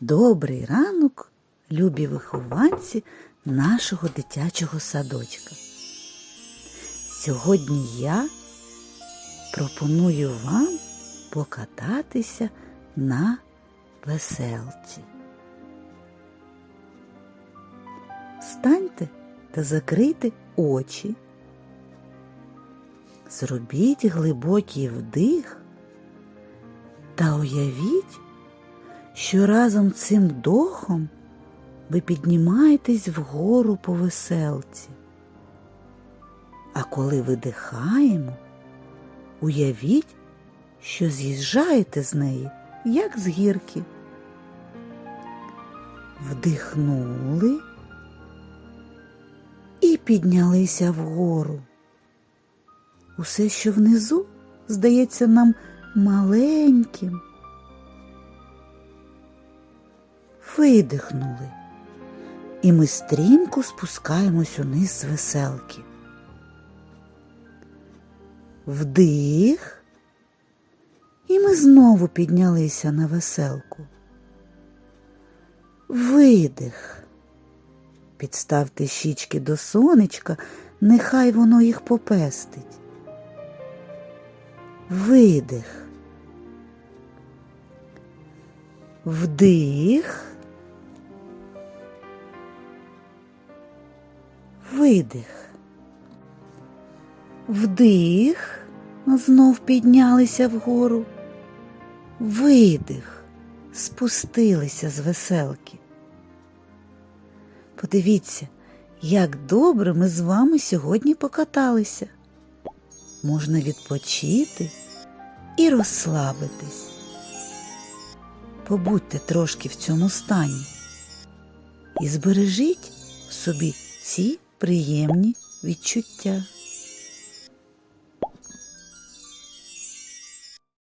Добрий ранок, любі вихованці нашого дитячого садочка. Сьогодні я пропоную вам покататися на веселці. Встаньте та закрийте очі. Зробіть глибокий вдих та уявіть, що разом цим вдохом ви піднімаєтесь вгору по веселці. А коли видихаємо, уявіть, що з'їжджаєте з неї, як з гірки. Вдихнули і піднялися вгору. Усе, що внизу, здається нам маленьким. Видихнули, і ми стрімко спускаємось униз з веселки. Вдих, і ми знову піднялися на веселку. Видих. Підставте щічки до сонечка, нехай воно їх попестить. Видих. Вдих. Видих. Вдих. Знов піднялися вгору. Видих. Спустилися з веселки. Подивіться, як добре ми з вами сьогодні покаталися. Можна відпочити і розслабитись. Побудьте трошки в цьому стані і збережіть в собі ці приємні відчуття.